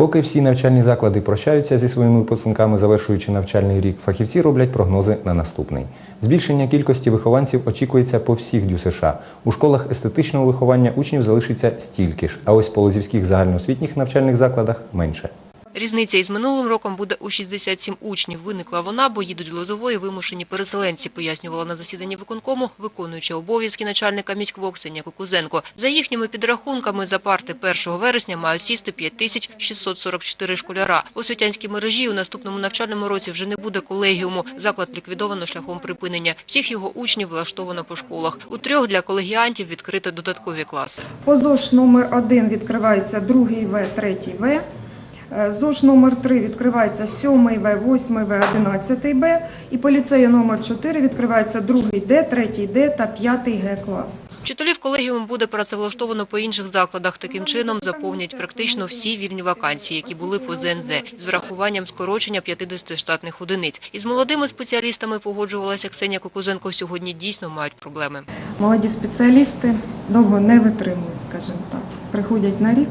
Поки всі навчальні заклади прощаються зі своїми випускниками, завершуючи навчальний рік, фахівці роблять прогнози на наступний. Збільшення кількості вихованців очікується по всіх дю США. У школах естетичного виховання учнів залишиться стільки ж, а ось в полозівських загальноосвітніх навчальних закладах менше. Різниця із минулим роком буде у 67 учнів. Виникла вона, бо їдуть Лозової вимушені переселенці, пояснювала на засіданні виконкому, виконуюча обов'язки начальника міськвок Ксенія Кукузенко. За їхніми підрахунками, за парти 1 вересня мають сісти 5644 школяра. У освітянській мережі у наступному навчальному році вже не буде колегіуму. Заклад ліквідовано шляхом припинення. Всіх його учнів влаштовано по школах. У трьох для колегіантів відкрито додаткові класи. По ЗОЖ номер 1 відкривається другий В, третій В. Е, ЗОЖ номер 3 відкривається 7 В, 8 В, 11 Б. І по ліцею номер 4 відкривається другий Д, третій Д та п'ятий Г клас. Вчителів колегіум буде працевлаштовано по інших закладах. Таким чином заповнять практично всі вільні вакансії, які були по ЗНЗ, з врахуванням скорочення 50 штатних одиниць. Із молодими спеціалістами погоджувалася Ксенія Кукузенко. Сьогодні дійсно мають проблеми. Молоді спеціалісти довго не витримують, скажімо так. Приходять на рік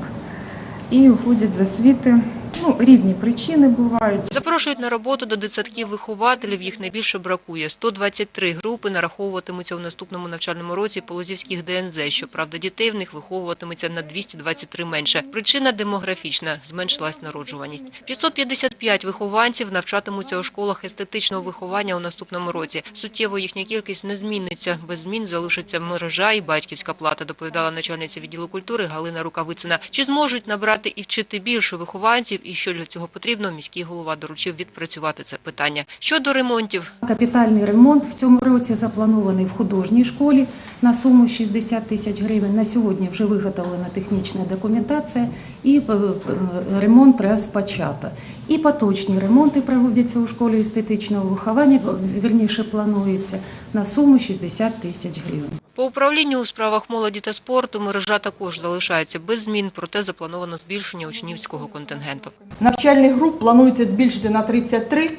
і уходять за освіти. Ну, різні причини бувають. Запрошують на роботу до дитсадків вихователів, їх найбільше бракує. 123 групи нараховуватимуться у наступному навчальному році по Лозівських ДНЗ. Щоправда, дітей в них виховуватиметься на 223 менше. Причина демографічна – зменшилась народжуваність. 555 вихованців навчатимуться у школах естетичного виховання у наступному році. Суттєво їхня кількість не зміниться. Без змін залишиться мережа і батьківська плата, доповідала начальниця відділу культури Галина Рукавицина. Чи зможуть набрати і вчити більше вихованців, і що для цього потрібно, міський голова доручив відпрацювати це питання. Щодо ремонтів, Капітальний ремонт в цьому році запланований в художній школі на суму 60 тисяч гривень. На сьогодні вже виготовлена технічна документація і е, е, ремонт розпочато. І поточні ремонти проводяться у школі естетичного виховання, вірніше планується на суму 60 тисяч гривень. По управлінню у справах молоді та спорту мережа також залишається без змін, проте заплановано збільшення учнівського контингенту. Навчальних груп планується збільшити на 33,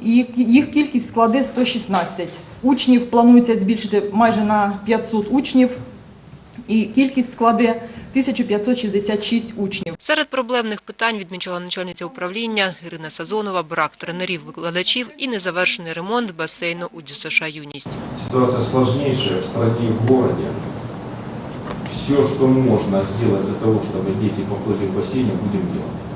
і їх- кількість складе 116. Учнів планується збільшити майже на 500 учнів, і кількість складе 1566 учнів. Серед проблемних питань відмічала начальниця управління Ірина Сазонова, брак тренерів-викладачів і незавершений ремонт басейну у ДЮСШ «Юність». Ситуація складніша в и в місті. Все, що можна зробити для того, щоб діти поплили в басейні, будемо делать.